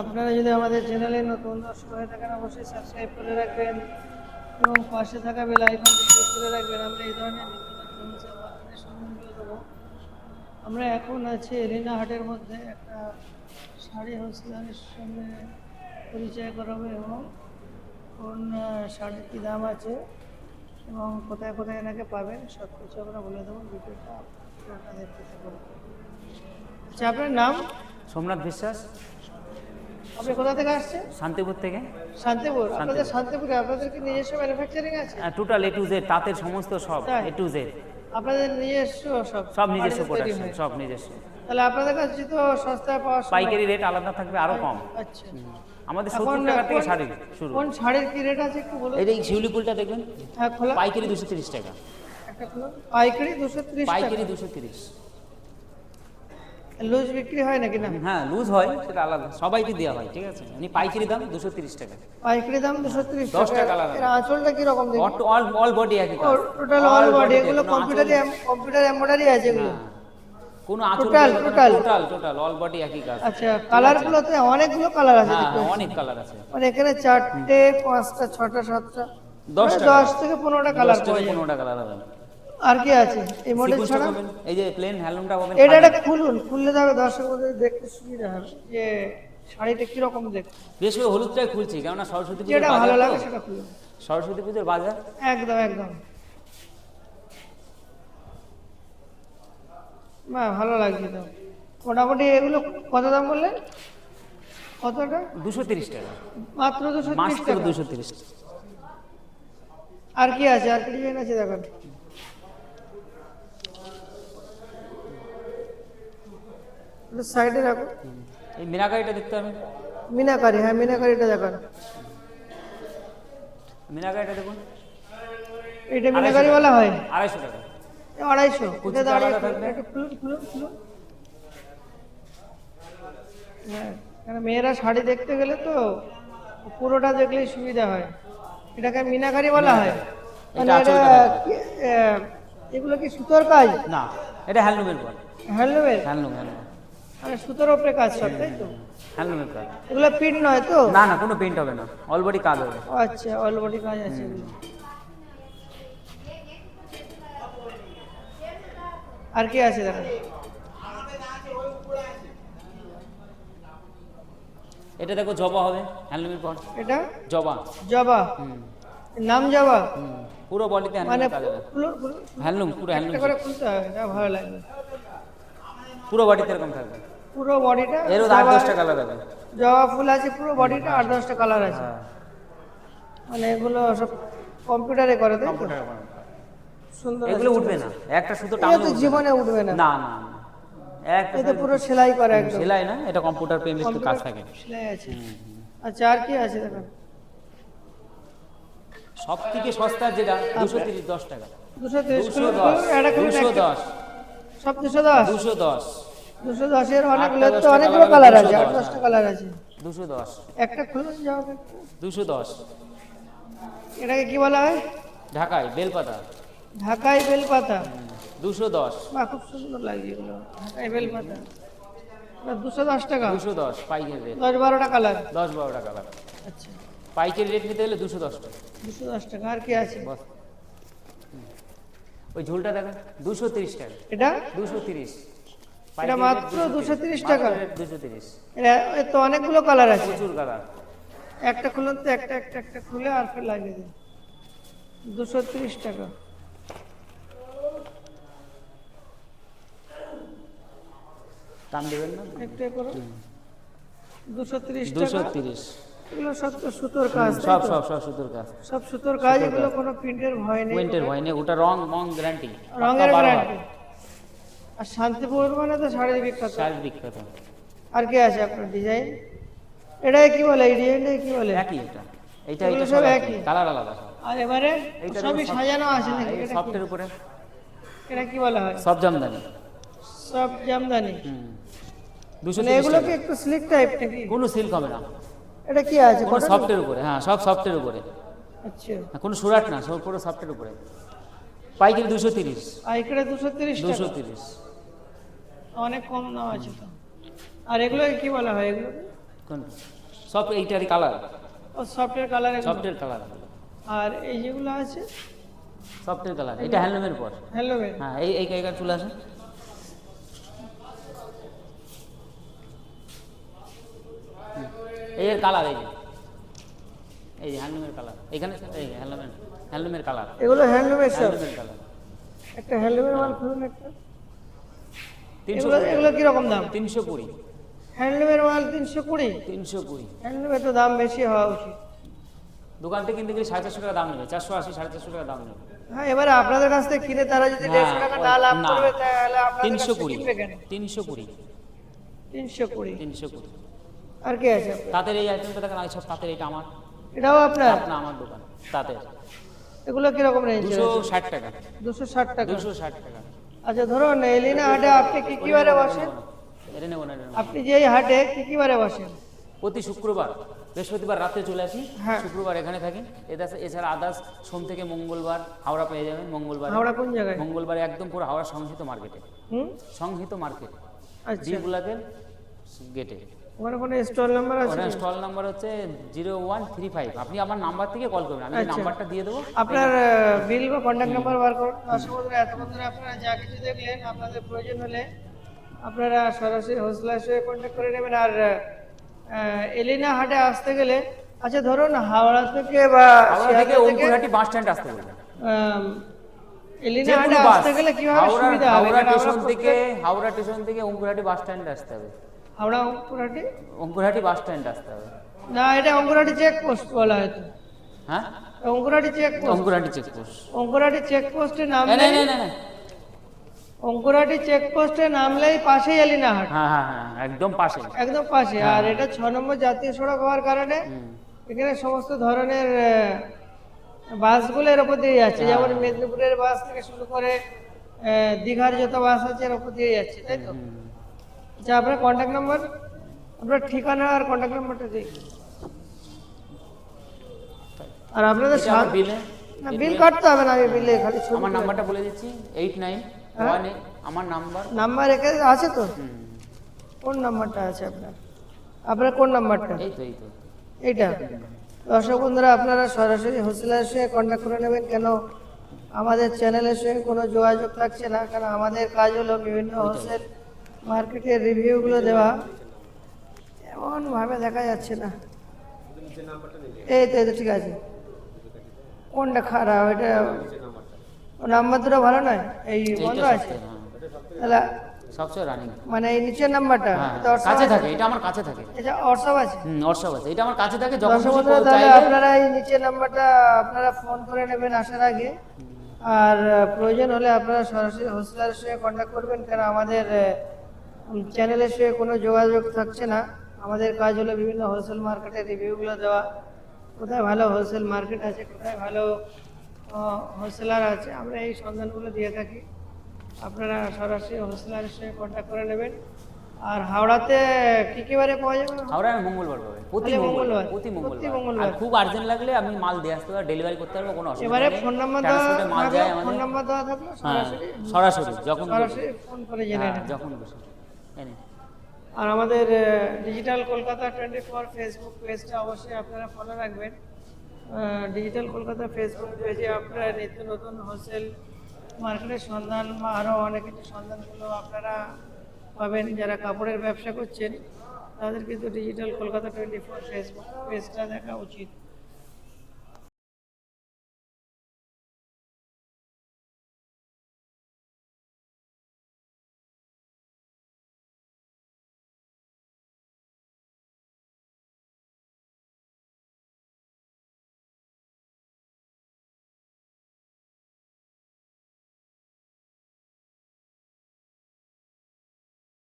আপনারা যদি আমাদের চ্যানেলে নতুন দর্শক হয়ে থাকেন, অবশ্যই সাবস্ক্রাইব করে রাখবেন এবং পাশে থাকা বেল আইকনটি ক্লিক করে রাখবেন। আমরা এই ধরনের আপনাদের সম্বন্ধে দেবো আমরা এখন আছি এলিনা হাটের মধ্যে। একটা শাড়ি হোলসেলারের সঙ্গে পরিচয় করাবো এবং কোন শাড়ির কী দাম আছে এবং কোথায় কোথায় এনাকে পাবেন সব কিছু আমরা বলে দেবো। ভিডিওটা পুরোটা দেখতে আচ্ছা আপনার নাম? সোমনাথ বিশ্বাস। আপনি কোথা থেকে আসছেন? শান্তিপুর থেকে। শান্তিপুর। আপনাদের শান্তিপুরে। আপনাদের কি নিজস্ব ম্যানুফ্যাকচারিং আছে? টোটাল এ টু জেড তাঁতের সমস্ত সব? এ টু জেড আপনাদের নিজস্ব সব সব নিজস্ব প্রোডাকশন সব নিজস্ব। তাহলে আপনাদের কাছে তো সস্তায় পাওয়া পাইকারি রেট আলাদা থাকবে আরও কম। আচ্ছা আমাদের এখন সত্তর টাকা থেকে শাড়ি শুরু। কোন শাড়ির কি রেট আছে একটু বলুন। এই যে শিউলি ফুলটা দেখবেন? হ্যাঁ খোলা। পাইকারি দুশো তিরিশ টাকা। পাইকারি দুশো ত্রিশ টাকা। পাইকারি দুশো তিরিশ। লুজ বিক্রি হয় নাকি না? হ্যাঁ লুজ হয় সেটা আলাদা। সবাইকে দেওয়া হয় ঠিক আছে? এমনি পাইকারি দাম দুশো তিরিশ টাকা। পাইকারি দাম দুশো ত্রিশ দশ টাকা। আলাদা। এর আঁচলটা কি রকম দেখি? অল অল বডি একই টোটাল অল বডি এগুলো কম্পিউটারে কম্পিউটার এমব্রয়ডারি আছে এগুলো। কোনো আঁচল Total, total। Total total all body একই কাজ। আচ্ছা কালার গুলোতে অনেকগুলো কালার আছে হ্যাঁ অনেক কালার আছে। মানে এখানে চারটে পাঁচটা ছটা সাতটা দশ মানে। দশ থেকে পনেরোটা কালার পনেরোটা কালার হবে। আর কি আছে? এই মডেল ছাড়া? এই যে প্লেন হ্যান্ডলুমটা পাবেন এটা। একটা খুলুন খুললে তবে দর্শক বন্ধুদের দেখতে সুবিধা হবে। যে শাড়িটা কীরকম দেখতে? বেশ করে হলুদটাই খুলছি কেননা সরস্বতী পুজোর যেটা ভালো লাগে সেটা খুলুন। সরস্বতী পুজোর বাজার? একদম একদম। বাহ ভালো লাগছে তো। মোটামুটি এগুলো কত দাম বললেন? কতটা? দুশো তিরিশ টাকা। মাত্র দুশো ত্রিশ টাকা। দুশো তিরিশ। আর কি আছে? আর কি ডিজাইন আছে দেখুন। সাইডে রাখো। এই মিনাকারিটা দেখতে হবে। মিনাকারি হ্যাঁ মিনাকারিটা দেখুন। মিনাকারিটা দেখুন। এটা মিনাকারি বলা হয়। আড়াইশো টাকা। আড়াইশো। এটা দাঁড়িয়ে? একটু খুলুন খুলুন খুলুন। হ্যাঁ মেয়েরা শাড়ি দেখতে গেলে তো পুরোটা দেখলেই সুবিধা হয়। এটাকে মিনাকারি বলা হয়। মানে এগুলো কি সুতোর কাজ? না এটা হ্যান্ডলুমের পর হ্যান্ডলুমের? Handloom handloom. মানে সুতোর ওপরে কাজ সব তাই তো? হ্যান্ডলুমের কাজ এগুলো প্রিন্ট নয় তো? না না কোনো পেন্ট হবে না। অলবডি কাজ হবে। আচ্ছা অলবডি কাজ আছে আর কি আছে দেখো এটা দেখো জবা হবে। হ্যান্ডলুমের পর এটা? জবা। জবা? নাম জবা? পুরো বডিতে কাজ হবে। খুলুন, হ্যান্ডলুম পুরো হ্যান্ডলুম করে খুলতে হবে এটা ভালো লাগবে। পুরো বডিতে এরকম থাকবে? পুরো বডিটা এরও আট দশটা কালার হবে জবা ফুল আছে পুরো বডিটা আট দশটা কালার আছে। মানে এগুলো সব কম্পিউটারে করে তাই তো। সুন্দর এগুলো উঠবে না। একটা সুতো এটা টানলে তো জীবনে উঠবে না। না না এতে পুরো সেলাই করে একদম। সেলাই না এটা কম্পিউটার পেমেন্ট কাজ থাকে। সেলাই আছে। আচ্ছা আর কি আছে দেখুন সব থেকে সস্তা যেটা দুশো তিরিশ দশ টাকা। দুশো তিরিশ দুশো দশ। সব দুশো দশ। দুশো দশ। দুশো দশের অনেকগুলো তো অনেকগুলো কালার আছে আট দশটা কালার আছে। দুশো দশ। একটা খুলুন একটু। দুশো দশ। এটাকে কি বলা হয়? ঢাকায় বেলপাতা। ঢাকাই বেলপাতা। দুশো দশ। বাহ খুব সুন্দর লাগছে এগুলো। ঢাকাই বেলপাতা। দুশো দশ টাকা। দুশো দশ পাইকারি রেট দশ বারোটা কালার। দশ বারো টাকা লাগ আচ্ছা। পাইকারি রেট নিতে হলে দুশো দশ টাকা। দুশো দশ টাকা। আর কি আছে? বস। ওই ঝুলটা দেখেন দুশো তিরিশ টাকা। এটা? দুশো তিরিশ। এটা মাত্র 230 টাকা? দুশো তিরিশ। তো অনেকগুলো কালার আছে। প্রচুর কালার। একটা খুলুন তো একটা একটা একটা খুলে আর ফের লাগিয়ে দিন। দুশো তিরিশ টাকা। দাম দেবেন না? একটু করো। দুশো তিরিশ দুশো তিরিশ। এগুলো সব তো সুতোর কাজ সব সব সব সুতোর কাজ। সব সুতোর কাজ এগুলো কোনো প্রিন্টের ভয় নেই। ভয় নেই ওটা রং রং গ্যারান্টি রঙের গ্যারান্টি আর শান্তিপুর মানে তো শাড়ির বিখ্যাত। আর কি আছে আপনার ডিজাইন এটা কি বলে এই ডিজাইনটা কি বলে? একই এটা। এগুলো এটা সব একই? কালার আলাদা আর এবারে সবই সাজানো আছে নাকি? এটা সফটের উপরে। এটা কি বলা হয়? সব জামদানি। সব জামদানি। হুম। মানে এগুলো কি একটু স্লিক টাইপ নাকি? কোনো সিল্ক হবে না। এটা কি আছে? কোনো সফটের উপরে হ্যাঁ সব সফটের উপরে। আচ্ছা। হ্যাঁ, কোনো সুরাট না সব পুরো সফটের উপরে। পাইকারি দুশো তিরিশ। আর এখানে দুশো তিরিশ দুশো তিরিশ। অনেক কম দাম আছে তো। আর এগুলো কি বলা হয় এগুলো? কোনটা সব এইটারই কালার ও সফটের কালার সফটের কালার আর এই যেগুলো আছে? সফটের কালার এটা হ্যান্ডলুমের পর হ্যালোমের হ্যাঁ এই এই চলে আসে হুম, এই এর কালার এই যে। এই যে হ্যান্ডলুমের কালার এখানে এই হ্যান্ডলুমের হ্যান্ডলুমের কালার এগুলো হ্যান্ডলুমের হ্যান্ডলুমের কালার একটা হ্যান্ডলুমের মাল খুলুন একটা। তিনশো এগুলো কীরকম দাম? তিনশো কুড়ি। হ্যান্ডলুমের মাল তিনশো কুড়ি? তিনশো কুড়ি। হ্যান্ডলুমের তো দাম বেশি হওয়া উচিত। দোকান থেকে কিনতে গেলে সাড়ে চারশো টাকা দাম নেবে। চারশো আশি সাড়ে চারশো টাকা দাম নেবে। হ্যাঁ এবারে আপনাদের কাছ থেকে কিনে তারা যদি দেড়শো টাকা না লাভ করবে তাহলে আপনাদের তিনশো কুড়ি। তিনশো কুড়ি। তিনশো কুড়ি। তিনশো কুড়ি। আর কি আছে? তাঁতের এই আইটেমটা দেখেন এই সব তাঁতের এটা আমার। এটাও আপনার? না আমার দোকান তাঁতের এগুলো কীরকম রেঞ্জ দুশো ষাট টাকা। দুশো ষাট টাকা। দুশো ষাট টাকা। আচ্ছা ধরুন এলিনা হাটে আপনি কি কি বারে বসেন। আপনি যে এই হাটে কি কি বারে বসেন? প্রতি শুক্রবার বৃহস্পতিবার রাতে চলে আসি হ্যাঁ। শুক্রবার এখানে থাকি। এটা এছাড়া আদার্স সোম থেকে মঙ্গলবার হাওড়া পেয়ে যাবেন মঙ্গলবার হাওড়া কোন জায়গায়? মঙ্গলবারে একদম পুরো হাওড়া সংহিত মার্কেটে। হুম? সংহিত মার্কেট। আচ্ছা। জি ব্লকের গেটে। ওখানে কোনো স্টল নাম্বার আছে? ওখানে স্টল নাম্বার হচ্ছে জিরো ওয়ান থ্রি ফাইভ। আপনি আমার নাম্বার থেকে কল করবেন আমি আচ্ছা। নাম্বারটা দিয়ে দেবো। আপনার বিল বা কন্ট্যাক্ট নাম্বার বার করুন। দর্শক বন্ধুরা এতক্ষণ ধরে আপনারা যা কিছু দেখলেন আপনাদের প্রয়োজন হলে আপনারা সরাসরি হোসলার সঙ্গে কন্ট্যাক্ট করে নেবেন। আর এলিনা হাটে আসতে গেলে আচ্ছা ধরুন হাওড়া থেকে বা থেকে অঙ্কুরহাটি বাস স্ট্যান্ড আসতে বলবেন। এলিনা হাটে আসতে গেলে কীভাবে সুবিধা হবে? হাওড়া স্টেশন থেকে হাওড়া স্টেশন থেকে অঙ্কুরহাটি বাস স্ট্যান্ড আসতে হবে। হাওড়া অঙ্কুরহাটি? অঙ্কুরহাটি বাস স্ট্যান্ড আসতে হবে। না এটা অঙ্কুরহাটি চেক পোস্ট বলা হয়তো হ্যাঁ? Ankurhati check post Ankurhati check post Ankurhati check পোস্টে না না না অঙ্কুরহাটি চেক পোস্টে নামলেই পাশেই এলিনা হাট হ্যাঁ হ্যাঁ হ্যাঁ একদম পাশে একদম পাশে আর এটা ছ নম্বর জাতীয় সড়ক হওয়ার কারণে এখানে সমস্ত ধরনের বাসগুলো এর উপর দিয়ে যাচ্ছে। যেমন মেদিনীপুরের বাস থেকে শুরু করে দীঘার যত বাস আছে এর উপর দিয়ে যাচ্ছে তাই তো। আচ্ছা আপনার কন্ট্যাক্ট নাম্বার আপনার ঠিকানা আর কন্ট্যাক্ট নাম্বারটা দিই। আর আপনাদের বিলে না বিল কাটতে হবে না আমি বিলে খালি আমার নাম্বারটা বলে দিচ্ছি এইট নাইন? ওয়ান আমার নাম্বার নাম্বার একে আছে তো? কোন নাম্বারটা আছে আপনার? আপনার কোন নাম্বারটা এই তো এই তো। এইটা। দর্শক বন্ধুরা আপনারা সরাসরি হোস্টেলের সঙ্গে কন্ট্যাক্ট করে নেবেন কেন আমাদের চ্যানেলের সঙ্গে কোনো যোগাযোগ থাকছে না কারণ আমাদের কাজ হলো বিভিন্ন হোস্টেল মার্কেটের রিভিউগুলো দেওয়া এমনভাবে দেখা যাচ্ছে না। এই তো এই তো ঠিক আছে। কোনটা খারাপ? এটা নাম্বার দুটো ভালো নয়? এই বন্ধ আছে? তাহলে সবচেয়ে রানিং মানে এই নিচের নাম্বারটা হ্যাঁ কাছে থাকে এটা আমার কাছে থাকে। এটা হোয়াটসঅ্যাপ আছে? হুম হোয়াটসঅ্যাপ আছে। এটা আমার কাছে থাকে যখন তাহলে আপনারা এই নিচের নাম্বারটা আপনারা ফোন করে নেবেন আসার আগে। আর প্রয়োজন হলে আপনারা সরাসরি হোস্টেলের সঙ্গে কন্ট্যাক্ট করবেন কারণ আমাদের চ্যানেলের সঙ্গে কোনো যোগাযোগ থাকছে না। আমাদের কাজ হলো বিভিন্ন হোলসেল মার্কেটের রিভিউগুলো দেওয়া। কোথায় ভালো হোলসেল মার্কেট আছে কোথায় ভালো হোলসেলার আছে আমরা এই সন্ধানগুলো দিয়ে থাকি। আপনারা সরাসরি হোলসেলারের সঙ্গে কন্ট্যাক্ট করে নেবেন। আর হাওড়াতে কী কী বারে পাওয়া যাবে? হাওড়ায় মঙ্গলবার পাবে। প্রতি মঙ্গলবার? প্রতি মঙ্গলবার। আর খুব আর্জেন্ট লাগলে আমি মাল দিয়ে আসতে পারব ডেলিভারি করতে পারব কোনো অসুবিধা এবারে ফোন নাম্বার দেওয়া মাল যায় ফোন নাম্বার দেওয়া থাকল হ্যাঁ সরাসরি সরাসরি যখন সরাসরি ফোন করে জেনে হ্যাঁ নেবেন। যখন খুশি আর আমাদের digital Kolkata twenty four Facebook পেজটা অবশ্যই আপনারা ফলো রাখবেন। ডিজিটাল কলকাতা ফেসবুক পেজে আপনারা নিত্য নতুন হোলসেল মার্কেটের সন্ধান বা আরও অনেক কিছু সন্ধানগুলো আপনারা পাবেন। যারা কাপড়ের ব্যবসা করছেন, তাদের কিন্তু digital Kolkata twenty four Facebook পেজটা দেখা উচিত।